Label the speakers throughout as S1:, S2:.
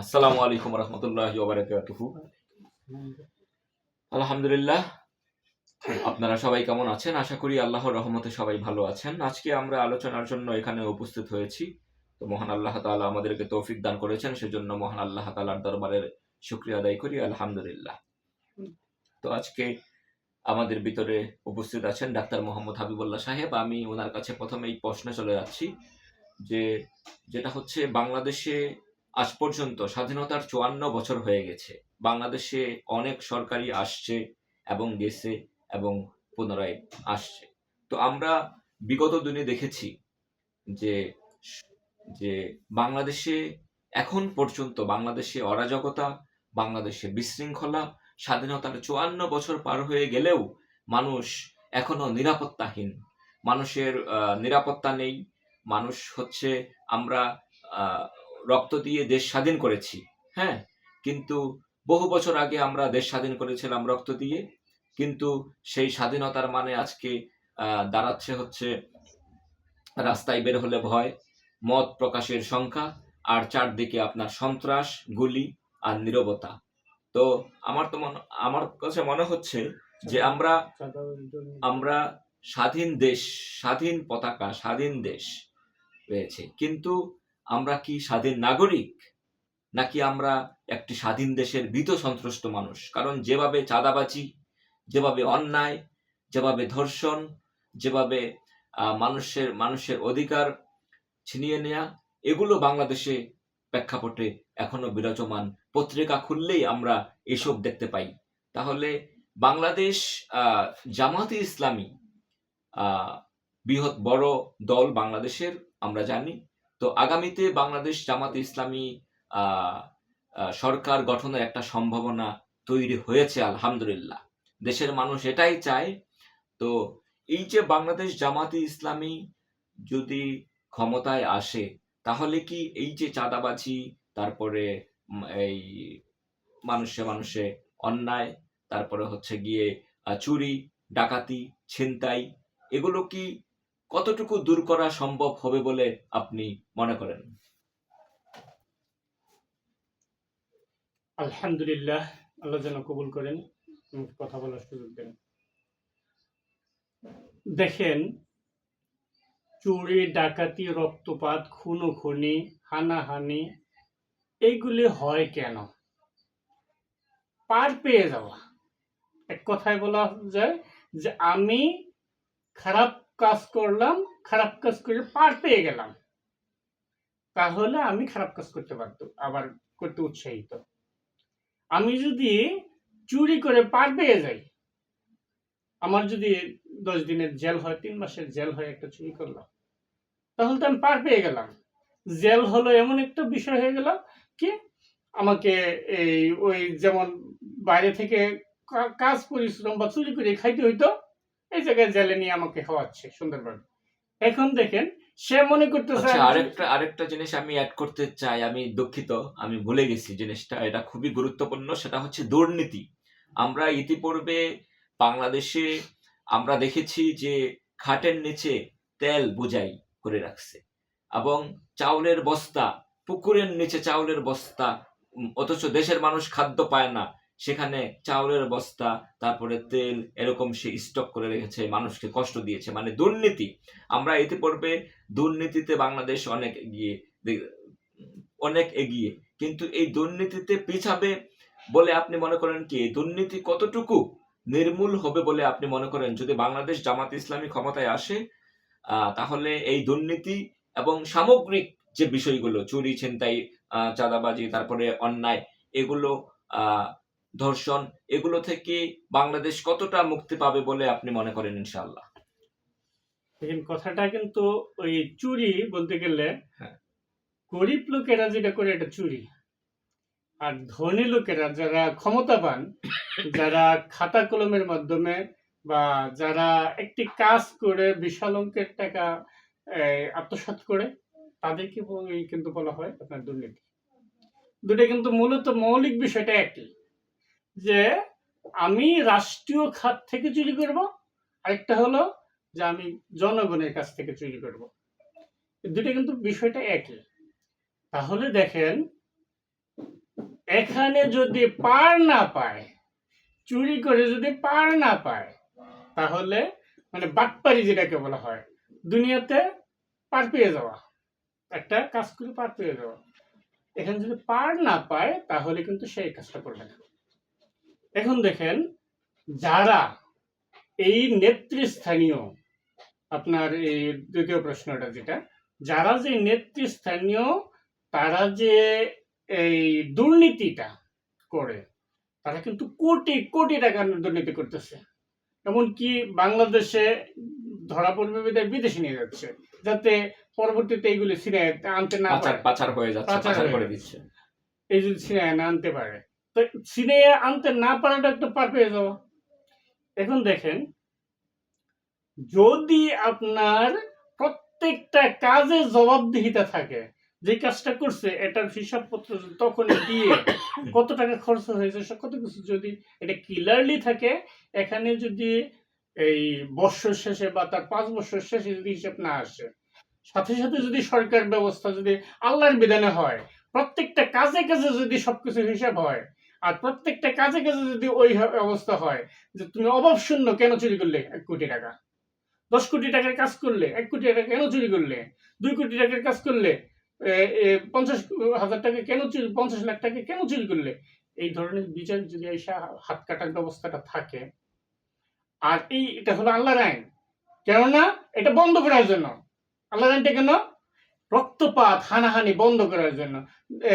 S1: আসসালামু আলাইকুম আলহামদুলিল্লাহ। আপনারা সবাই কেমন আছেন? আশা করি আল্লাহর রহমতে সবাই ভালো আছেন। আজকে আমরা আলোচনার জন্য এখানে উপস্থিত হয়েছি। তো মহান আল্লাহ তাআলা আমাদেরকে তৌফিক দান করেছেন, সেজন্য মহান আল্লাহ তাআলার দরবারের শুকরিয়া আদায় করি। আলহামদুলিল্লাহ। তো আজকে আমাদের ভিতরে উপস্থিত আছেন ডাক্তার মোহাম্মদ হাবিবুল্লাহ সাহেব। আমি ওনার কাছে প্রথমেই প্রশ্নে চলে যাচ্ছি যে, যেটা হচ্ছে বাংলাদেশে আজ পর্যন্ত স্বাধীনতার চুয়ান্ন বছর হয়ে গেছে। বাংলাদেশে অনেক সরকারি আসছে এবং গেছে এবং পুনরায় আসছে। তো আমরা বিগত দিনে দেখেছি যে যে বাংলাদেশে এখন পর্যন্ত বাংলাদেশে অরাজকতা, বাংলাদেশে বিশৃঙ্খলা স্বাধীনতার চুয়ান্ন বছর পার হয়ে গেলেও মানুষ এখনও নিরাপত্তাহীন। মানুষের নিরাপত্তা নেই। মানুষ হচ্ছে আমরা রক্ত দিয়ে দেশ স্বাধীন করেছি। হ্যাঁ? কিন্তু বহু বছর আগে আমরা দেশ স্বাধীন করেছিলাম রক্ত দিয়ে। কিন্তু সেই স্বাধীনতার মানে আজকে দাঁড়াচ্ছে হচ্ছে রাস্তায় বের হলে ভয়, মত প্রকাশের সংখ্যা, আর চারদিকে আপনার সন্ত্রাস, গুলি আর নীরবতা। তো আমার তো আমার কাছে মনে হচ্ছে যে আমরা আমরা স্বাধীন দেশ, স্বাধীন পতাকা, স্বাধীন দেশ রয়েছে কিন্তু আমরা কি স্বাধীন নাগরিক? নাকি আমরা একটি স্বাধীন দেশের ভীত সন্ত্রস্ত মানুষ? কারণ যেভাবে চাঁদাবাজি, যেভাবে অন্যায়, যেভাবে ধর্ষণ, যেভাবে মানুষের মানুষের অধিকার ছিনিয়ে নেওয়া এগুলো বাংলাদেশে প্রেক্ষাপটে এখনও বিরাজমান পত্রিকা খুললেই আমরা এসব দেখতে পাই। তাহলে বাংলাদেশ জামাতে ইসলামী বৃহৎ বড় দল বাংলাদেশের, আমরা জানি। তো আগামীতে বাংলাদেশ জামাতে ইসলামী সরকার গঠনের একটা সম্ভাবনা তৈরি হয়েছে, আলহামদুলিল্লাহ। দেশের মানুষ এটাই চায়। তো এই যে বাংলাদেশ জামাতে ইসলামী যদি ক্ষমতায় আসে, তাহলে কি এই যে চাঁদাবাজি, তারপরে এই মানুষে মানুষে অন্যায়, তারপরে হচ্ছে গিয়ে চুরি, ডাকাতি, ছিনতাই, এগুলো কি কতটুকু দূর করা সম্ভব হবে বলে আপনি মনে করেন?
S2: আলহামদুলিল্লাহ, আল্লাহ যেন কবুল করেন কথা বলার সুযোগ দেন। দেখেন, চুরি, ডাকাতি, রক্তপাত, খুনোখুনি, হানাহানি এইগুলি হয় কেন? পার পেয়ে যাওয়া। এক কথায় বলা যায় যে আমি খারাপ কাজ করলাম, খারাপ কাজ করে পার পেয়ে গেলাম। তাহলে আমি খারাপ কাজ করতে পারতো আবার করতে উৎসাহিত। আমি যদি চুরি করে পার পেয়ে যাই, আমার যদি দশ দিনের জেল হয়, তিন মাসের জেল হয় একটা চুরি করলাম, তাহলে তো আমি পার পেয়ে গেলাম। জেল হলো এমন একটা বিষয় হয়ে গেল কি? আমাকে এই ওই যেমন বাইরে থেকে কাজ পরিশ্রম বা চুরি করে খাইতে হইতো এই জায়গায় জেলে নিয়ে আমাকে খাওয়াচ্ছে সুন্দরভাবে এখন দেখেন সে মনে করতেছে
S1: আচ্ছা আরেকটা আরেকটা জিনিস আমি অ্যাড করতে চাই আমি দুঃখিত আমি ভুলে গেছি জিনিসটা এটা খুবই গুরুত্বপূর্ণ সেটা হচ্ছে দুর্নীতি। আমরা ইতিপূর্বে বাংলাদেশে আমরা দেখেছি যে খাটের নিচে তেল বুঝাই করে রাখছে এবং চাউলের বস্তা পুকুরের নিচে চাউলের বস্তা অথচ দেশের মানুষ খাদ্য পায় না। সেখানে চাউলের বস্তা, তারপরে তেল, এরকম সে স্টক করে রেখেছে, মানুষকে কষ্ট দিয়েছে। মানে দুর্নীতি। আমরা ইতিপূর্বে দুর্নীতিতে বাংলাদেশ অনেক এগিয়ে অনেক এগিয়ে। কিন্তু এই দুর্নীতিতে পিছাবে বলে আপনি মনে করেন কি? দুর্নীতি কতটুকু নির্মূল হবে বলে আপনি মনে করেন? যদি বাংলাদেশ জামাত ইসলামী ক্ষমতায় আসে তাহলে এই দুর্নীতি এবং সামগ্রিক যে বিষয়গুলো চুরি ছিনতাই চাঁদাবাজি তারপরে অন্যায় এগুলো আহ, ধর্ষণ এগুলো থেকে বাংলাদেশ কতটা মুক্তি পাবে বলে আপনি মনে করেন ইনশাআল্লাহ
S2: দেখেন কথাটা কিন্তু ওই চুরি বলতে গেলে
S1: হ্যাঁ।
S2: গরিব লোকেরা যেটা করে এটা চুরি আর ধনী লোকেরা যারা ক্ষমতাবান যারা খাতা কলমের মাধ্যমে বা যারা একটি কাজ করে বিশাল অঙ্কের টাকা এই, আত্মসাৎ করে তাদেরকে কিন্তু বলা হয় আপনার দুর্নীতি। দুটো কিন্তু মূলত মৌলিক বিষয়টা একই, যে আমি রাষ্ট্রীয় খাত থেকে চুরি করব, আরেকটা হলো যে আমি জনগণের কাছ থেকে চুরি করব। দুটো কিন্তু বিষয়টা একই। তাহলে দেখেন, এখানে যদি পার না পায়, চুরি করে যদি পার না পায়, তাহলে মানে বাটপারি যেটাকে বলা হয়, দুনিয়াতে পার পেয়ে যাওয়া। একটা কাজ করে পার পেয়ে যাওয়া এখানে যদি পার না পায়, তাহলে কিন্তু সেই কাজটা করবে না। এখন দেখেন, যারা এই নেতৃস্থানীয়, আপনার এই দ্বিতীয় প্রশ্নটা যেটা, যারা যে নেতৃস্থানীয়, তারা যে এই দুর্নীতিটা করে, তারা কিন্তু কোটি কোটি টাকা দুর্নীতি করতেছে। এমনকি বাংলাদেশে ধরা পড়বে বিদায় বিদেশে নিয়ে যাচ্ছে যাতে পরবর্তীতে এইগুলি সিনে আনতে না পারে।
S1: পাচার হয়ে যাচ্ছে
S2: পাচার
S1: করে দিচ্ছে।
S2: এই যদি সিনে না আনতে পারে তো সিনে আনতে না পারাটা একটা পার পেয়ে যাওয়া। এখন দেখেন যদি আপনার প্রত্যেকটা কাজে জবাবদিহিতা থাকে যে কাজটা করছে এটার হিসাবপত্র তখন দিয়ে কত টাকা খরচ হয়েছে কত কিছু যদি এটা ক্লিয়ারলি থাকে এখানে যদি এই বৎসর শেষে বা তার পাঁচ বছর শেষে যদি হিসাব না আসে, সাথে সাথে যদি সরকার ব্যবস্থা যদি আল্লাহর বিধানে হয়, প্রত্যেকটা কাজে কাজে যদি সবকিছু হিসাব হয়, আর প্রত্যেকটা কাজে কাজে যদি ওই অবস্থা হয়, যে তুমি অভাব শূন্য কেন চুরি করলে এক কোটি টাকা? দশ কোটি টাকার কাজ করলে এক কোটি টাকা কেন চুরি করলে? দুই কোটি টাকার কাজ করলে পঞ্চাশ হাজার টাকা কেন চুরি, পঞ্চাশ লাখ টাকা কেন চুরি করলে? এই ধরনের বিচার যদি এসে হাত কাটার ব্যবস্থাটা থাকে আর এই এটা হলো আল্লাহর আইন। কেননা এটা বন্ধ করার জন্য। আল্লাহর আইনটা কেন? রক্তপাত, হানাহানি বন্ধ করার জন্য।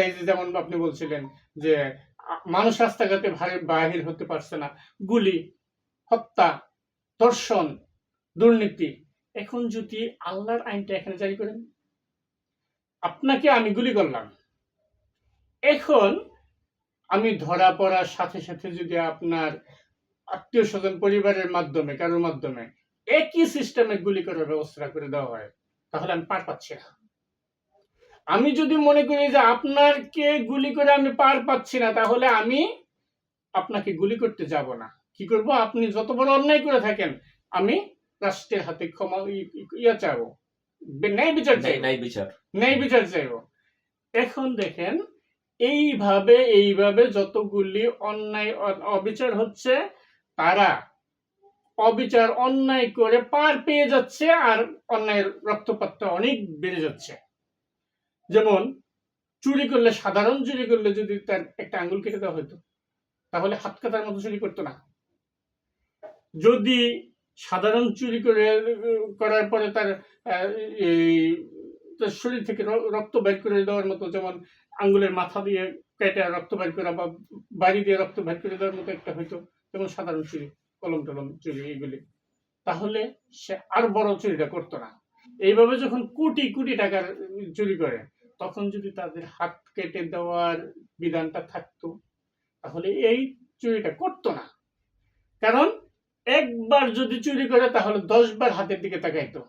S2: এই যে যেমন আপনি বলছিলেন যে, মানুষ রাস্তাঘাটে বাহির হতে পারছে না। গুলি, হত্যা, ধর্ষণ, দুর্নীতি। এখন যদি আল্লাহর আইনটা এখানে জারি করেন, আপনাকে আমি গুলি করলাম। এখন আমি ধরা পড়ার সাথে সাথে যদি আপনার আত্মীয় স্বজন পরিবারের মাধ্যমে কারোর মাধ্যমে একই সিস্টেমে গুলি করার ব্যবস্থা করে দেওয়া হয় তাহলে আমি পার পাচ্ছি না। আমি যদি মনে করি যে আপনাকে গুলি করে আমি পার পাচ্ছি না তাহলে আমি আপনাকে গুলি করতে যাব না। কি করব? আপনি যত বড় অন্যায় করে থাকেন আমি রাষ্ট্রের হাতে ক্ষমা ইয়া চাইব। ন্যায় বিচার চাইব।
S1: নাই বিচার।
S2: ন্যায় বিচার চাইব। এখন দেখেন এইভাবে এইভাবে যতগুলি অন্যায় অবিচার হচ্ছে তারা অবিচার, অন্যায় করে পার পেয়ে যাচ্ছে আর অন্যায়ের রক্তপাতটা অনেক বেড়ে যাচ্ছে। যেমন, চুরি করলে সাধারণ চুরি করলে যদি তার একটা আঙ্গুল কেটে দেওয়া হতো, তাহলে হাত কাটার মতো চুরি করতো না। যদি সাধারণ চুরি করে, করার পরে তার তার শরীর থেকে রক্ত বের করে দেওয়ার মতো, যেমন আঙ্গুলের মাথা দিয়ে কেটে রক্ত বের করা বা বাড়ি দিয়ে রক্ত বের করে দেওয়ার মতো একটা হয়তো যেমন সাধারণ চুরি, কলম টলম চুরি এগুলি তাহলে সে আর বড় চুরিটা করতো না। এইভাবে যখন কোটি কোটি টাকার চুরি করে, তখন যদি তাদের হাত কেটে দেওয়ার বিধানটা থাকতো, তাহলে এই চুরিটা করতো না। কারণ একবার যদি চুরি করে, তাহলে দশ বার হাতের দিকে তাকাইতো।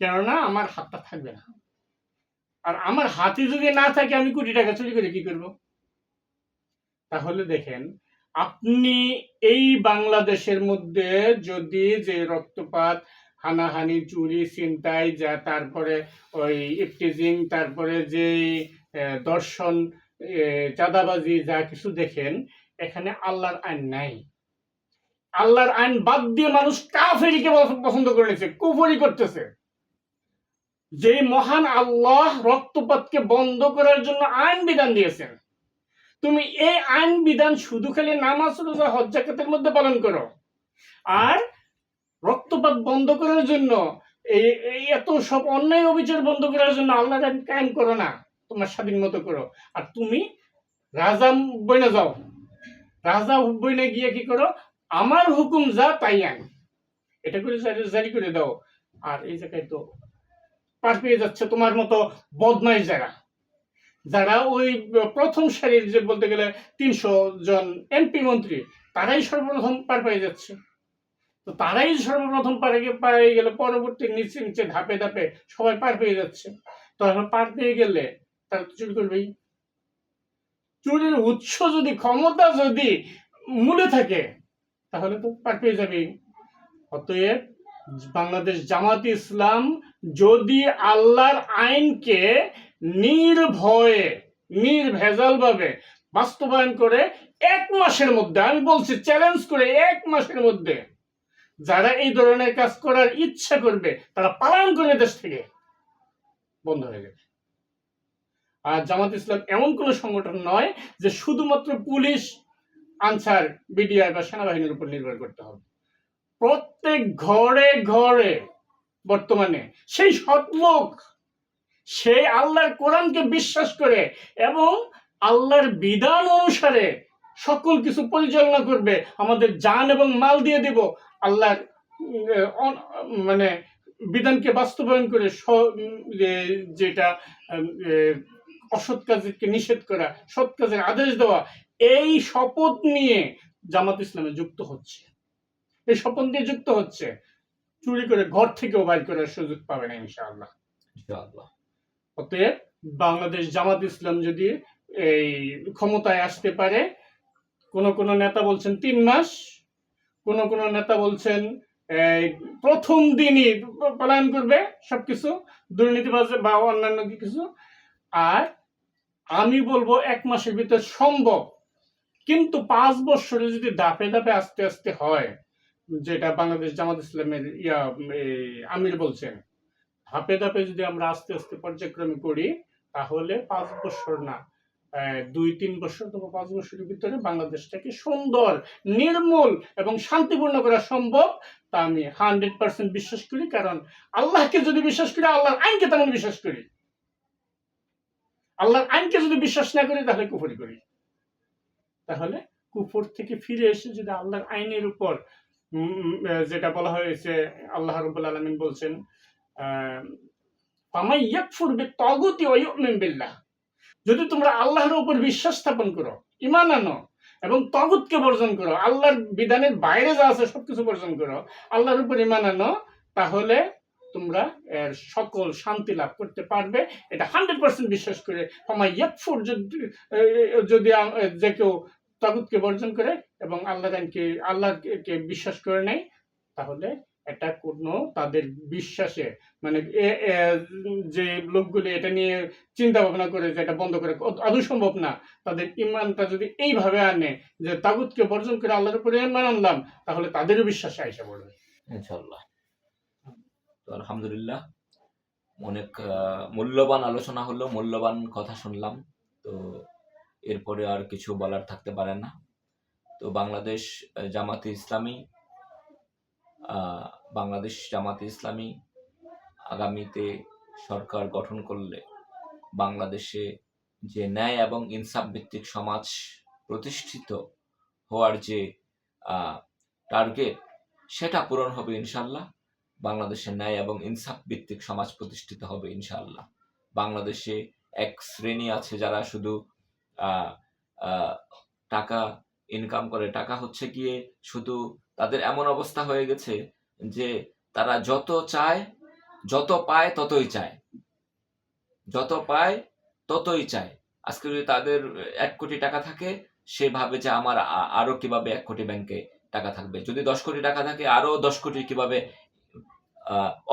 S2: কেননা আমার হাতটা থাকবে না। আর আমার হাতে যদি না থাকে, আমি কোটি টাকা চুরি করে কি করব? তাহলে দেখেন আপনি এই বাংলাদেশের মধ্যে যদি যে রক্তপাত, হানাহানি, চুরি, ছিনতাই, যা তারপরে ওই ইফটিজিং তারপরে যে দর্শন চাঁদাবাজি, যা কিছু দেখেন, এখানে আল্লাহর আইন নাই। আল্লাহর আইন বাদ দিয়ে মানুষ কাফেরিকে পছ- পছন্দ করে নিয়েছে কুফরি করতেছে। যে মহান আল্লাহ রক্তপাতকে বন্ধ করার জন্য আইন বিধান দিয়েছেন। তুমি এই আইন বিধান শুধু খালি নামাজ, রোজা হজ জাকাতের মধ্যে পালন করো। আর রক্তপাত বন্ধ করার জন্য, এই এত সব অন্যায় অবিচার বন্ধ করার জন্য আল্লাহর আইন কায়েম করো না, তোমার স্বাধীন মতো করো। আর তুমি রাজা বইনে যাও। রাজা বইনে গিয়ে কি করো? আমার হুকুম যা, তাই আইন। এটা করে জারি করে দাও। আর এই জায়গায় তো পার পেয়ে যাচ্ছে তোমার মতো বদমাইশ যারা। যারা ওই প্রথম সারির যে বলতে গেলে তিনশো জন এমপি মন্ত্রী, তারাই সর্বপ্রথম পার পেয়ে যাচ্ছে। তো তারাই সর্বপ্রথম পারে পারে গেলে পরবর্তী নিচে নিচে ধাপে ধাপে সবাই পার পেয়ে যাচ্ছে। তো এখন পার পেয়ে গেলে তারা তো চুরি করবেই। চুরির উৎস যদি, ক্ষমতা যদি মূলে থাকে, তাহলে তো পার পেয়ে যাবেই। অতএব বাংলাদেশ জামাত ইসলাম যদি আল্লাহর আইনকে নির্ভয়ে নির্ভেজাল ভাবে বাস্তবায়ন করে এক মাসের মধ্যে, আমি বলছি চ্যালেঞ্জ করে এক মাসের মধ্যে যারা এই ধরনের কাজ করার ইচ্ছা করবে, তারা পালন করবে দেশ থেকে বন্ধ হয়ে যাবে। আর জামাত ইসলাম এমন কোন সংগঠন নয় যে শুধুমাত্র পুলিশ, আনসার বিডিআর বা সেনাবাহিনীর উপর নির্ভর করতে হবে। প্রত্যেক ঘরে ঘরে বর্তমানে সেই সৎলোক সেই আল্লাহর কোরআনকে বিশ্বাস করে এবং আল্লাহর বিধান অনুসারে সকল কিছু পরিচালনা করবে। আমাদের জান এবং মাল দিয়ে দেব, আল্লাহর মানে বিধানকে বাস্তবায়ন করে স- যেটা অসৎ কাজকে নিষেধ করা, সৎ কাজের আদেশ দেওয়া, এই শপথ নিয়ে জামাত ইসলামে যুক্ত হচ্ছে। এই শপথ নিয়ে যুক্ত হচ্ছে। চুরি করে ঘর থেকেও বাইর করার সুযোগ পাবে না, ইনশাআল্লাহ।
S1: ইনশাআল্লাহ।
S2: অতএব বাংলাদেশ জামাত ইসলাম যদি এই ক্ষমতায় আসতে পারে, কোন কোন নেতা বলছেন তিন মাস, কোন কোন নেতা বলছেন প্রথম দিনই পলায়ন করবে সবকিছু, দুর্নীতিবাজ বা অন্যান্য কিছু। আর আমি বলব এক মাসের ভিতর সম্ভব। কিন্তু পাঁচ বছরে যদি ধাপে ধাপে আস্তে আস্তে হয়, যেটা বাংলাদেশ জামাত ইসলামের ইয়া আমির বলছেন ধাপে ধাপে যদি আমরা আস্তে আস্তে পর্যায়ক্রমে করি, তাহলে পাঁচ বছর না দুই, তিন বছর অথবা পাঁচ বছরের ভিতরে বাংলাদেশটাকে সুন্দর, নির্মূল এবং শান্তিপূর্ণ করা সম্ভব। তা আমি হান্ড্রেড পার্সেন্ট বিশ্বাস করি, কারণ আল্লাহকে যদি বিশ্বাস করি, আল্লাহর আইনকে তেমন বিশ্বাস করি। আল্লাহর আইনকে যদি বিশ্বাস না করি, তাহলে কুফরি করি। তাহলে কুফর থেকে ফিরে এসে যদি আল্লাহর আইনের উপর যেটা বলা হয়েছে, আল্লাহ রব্বুল আলমিন বলছেন যদি তোমরা আল্লাহর উপর বিশ্বাস স্থাপন করো ইমান আনো, এবং তগুতকে বর্জন করো, আল্লাহর বিধানের বাইরে যা আছে সবকিছু বর্জন করো, আল্লাহর উপর ইমান আনো, তাহলে তোমরা এর সকল শান্তি লাভ করতে পারবে। এটা হান্ড্রেড পার্সেন্ট বিশ্বাস করে ফামাই ইয়াকফুর যদি যে কেউ তাগুতকে বর্জন করে এবং আল্লাহ আল্লাহকে বিশ্বাস করে নেয়, তাহলে এটা কোনো তাদের বিশ্বাসে মানে যে লোকগুলি এটা নিয়ে চিন্তা ভাবনা করে যে এটা বন্ধ করে, আদৌ সম্ভব না। তাদের ইমানটা যদি এইভাবে আনে যে তাগুতকে বর্জন করে আল্লাহর উপরে ইমান আনলাম তাহলে তাদেরও বিশ্বাসে আইসা পড়বে।
S1: ইনশাআল্লাহ। তো আলহামদুলিল্লাহ, অনেক মূল্যবান আলোচনা হলো, মূল্যবান কথা শুনলাম। তো এরপরে আর কিছু বলার থাকতে পারে না। তো বাংলাদেশ জামাতে ইসলামী বাংলাদেশ জামাতে ইসলামী আগামীতে সরকার গঠন করলে বাংলাদেশে যে ন্যায় এবং ইনসাফ ভিত্তিক সমাজ প্রতিষ্ঠিত হওয়ার যে টার্গেট সেটা পূরণ হবে ইনশাল্লাহ। বাংলাদেশে ন্যায় এবং ইনসাফ ভিত্তিক সমাজ প্রতিষ্ঠিত হবে ইনশাল্লাহ। বাংলাদেশে এক শ্রেণি আছে যারা শুধু টাকা ইনকাম করে। টাকা হচ্ছে গিয়ে শুধু তাদের এমন অবস্থা হয়ে গেছে যে তারা যত চায়, যত পায় ততই চায়। যত পায় ততই চায়। আজকে যদি তাদের এক কোটি টাকা থাকে, সে ভাবে যে আমার আরও কীভাবে এক কোটি ব্যাংকে টাকা থাকবে। যদি দশ কোটি টাকা থাকে, আরও দশ কোটি কীভাবে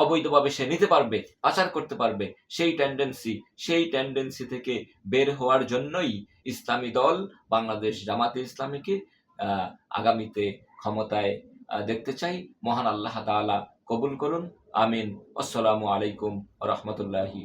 S1: অবৈধভাবে সে নিতে পারবে, পাচার করতে পারবে, সেই টেন্ডেন্সি সেই টেন্ডেন্সি থেকে বের হওয়ার জন্যই ইসলামী দল, বাংলাদেশ জামাতে ইসলামীকে আগামীতে ক্ষমতায় দেখতে চাই। মহান আল্লাহ তালা কবুল করুন। আমিন। আসসালামু আলাইকুম রহমতুল্লাহি